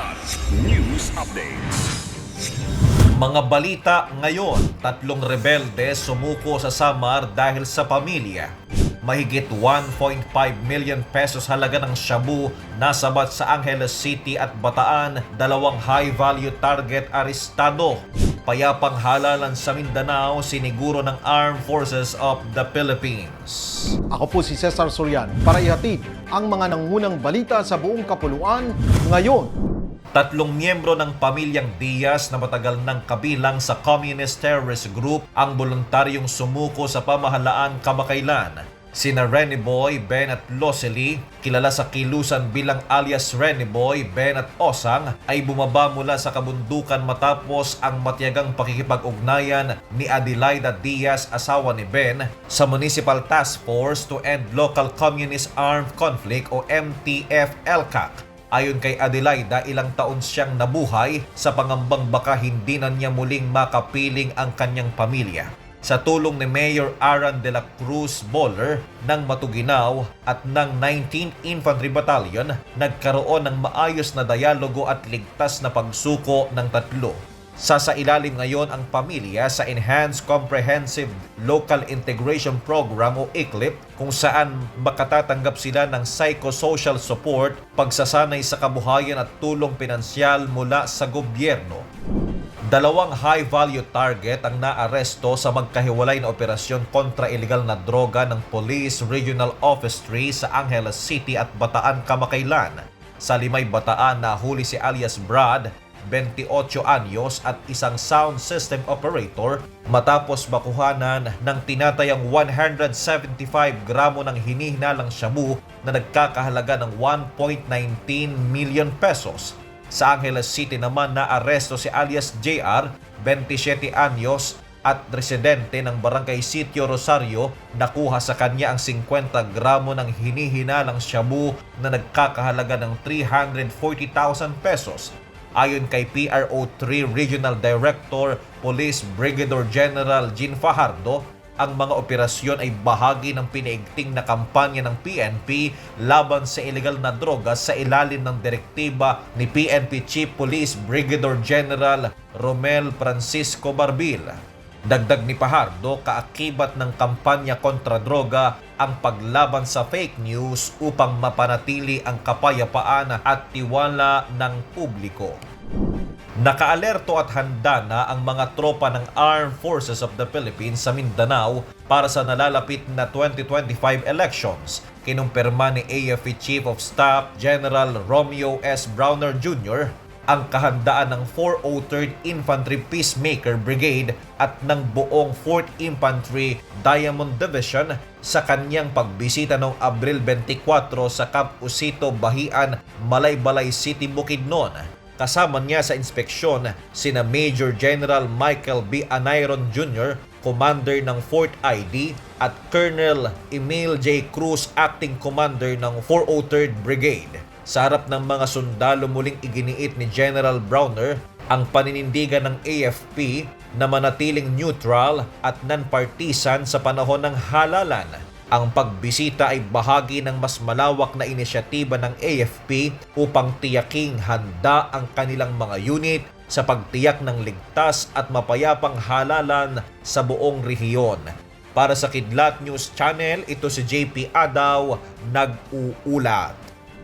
Kilat News Updates. Mga balita ngayon, tatlong rebelde sumuko sa Samar dahil sa pamilya. Mahigit 1.5 million pesos halaga ng shabu nasabat sa Angeles City at Bataan, dalawang high-value target arestado. Payapang halalan sa Mindanao, siniguro ng Armed Forces of the Philippines. Ako po si Cesar Sorian para ihatid ang mga nangunang balita sa buong kapuluan ngayon. Tatlong miyembro ng pamilyang Diaz na matagal nang kabilang sa Communist Terrorist Group ang voluntaryong sumuko sa pamahalaan kamakailan. Sina Renny Boy, Ben at Losely, kilala sa kilusan bilang alias Renny Boy, Ben at Osang, ay bumaba mula sa kabundukan matapos ang matiyagang pakikipag-ugnayan ni Adelaida Diaz, asawa ni Ben, sa Municipal Task Force to End Local Communist Armed Conflict o MTF-LCAC. Ayon kay Adelaida, ilang taon siyang nabuhay sa pangambang baka hindi na niya muling makapiling ang kanyang pamilya. Sa tulong ni Mayor Aran de la Cruz Boller ng Matuginaw at ng 19th Infantry Battalion, nagkaroon ng maayos na dialogo at ligtas na pagsuko ng tatlo. Sasailalim ngayon ang pamilya sa Enhanced Comprehensive Local Integration Program o ICLIP kung saan makatatanggap sila ng psychosocial support, pagsasanay sa kabuhayan at tulong pinansyal mula sa gobyerno. Dalawang high-value target ang naaresto sa magkahiwalay na operasyon kontra illegal na droga ng Police Regional Office 3 sa Angeles City at Bataan kamakailan. Sa limay Bataan nahuli si alias Brad 28 anyos at isang sound system operator matapos makuhanan ng tinatayang 175 gramo ng hinihinalang shabu na nagkakahalaga ng 1.19 million pesos. Sa Angeles City naman na aresto si alias JR, 27 anyos at residente ng Barangay Sitio Rosario nakuha sa kanya ang 50 gramo ng hinihinalang shabu na nagkakahalaga ng 340,000 pesos Ayon kay PRO3 Regional Director Police Brigadier General Jean Fajardo, ang mga operasyon ay bahagi ng pinaigting na kampanya ng PNP laban sa ilegal na droga sa ilalim ng direktiba ni PNP Chief Police Brigadier General Romel Francisco Barbil. Dagdag ni Pahardo, kaakibat ng kampanya kontra droga ang paglaban sa fake news upang mapanatili ang kapayapaan at tiwala ng publiko. Nakaalerto at handa na ang mga tropa ng Armed Forces of the Philippines sa Mindanao para sa nalalapit na 2025 elections. Kinumpirma ni AFP Chief of Staff General Romeo S. Browner Jr ang kahandaan ng 403rd Infantry Peacemaker Brigade at ng buong 4th Infantry Diamond Division sa kanyang pagbisita noong Abril 24 sa Camp Usito, Bahian, Malaybalay City, Bukidnon. Kasama niya sa inspeksyon sina Major General Michael B. Anayron Jr., Commander ng 4th ID at Colonel Emil J. Cruz, Acting Commander ng 403rd Brigade. Sa harap ng mga sundalo muling iginiit ni General Browner ang paninindigan ng AFP na manatiling neutral at non-partisan sa panahon ng halalan. Ang pagbisita ay bahagi ng mas malawak na inisyatiba ng AFP upang tiyaking handa ang kanilang mga unit sa pagtiyak ng ligtas at mapayapang halalan sa buong rehiyon. Para sa Kidlat News Channel, ito si JP Adaw, nag-uulat.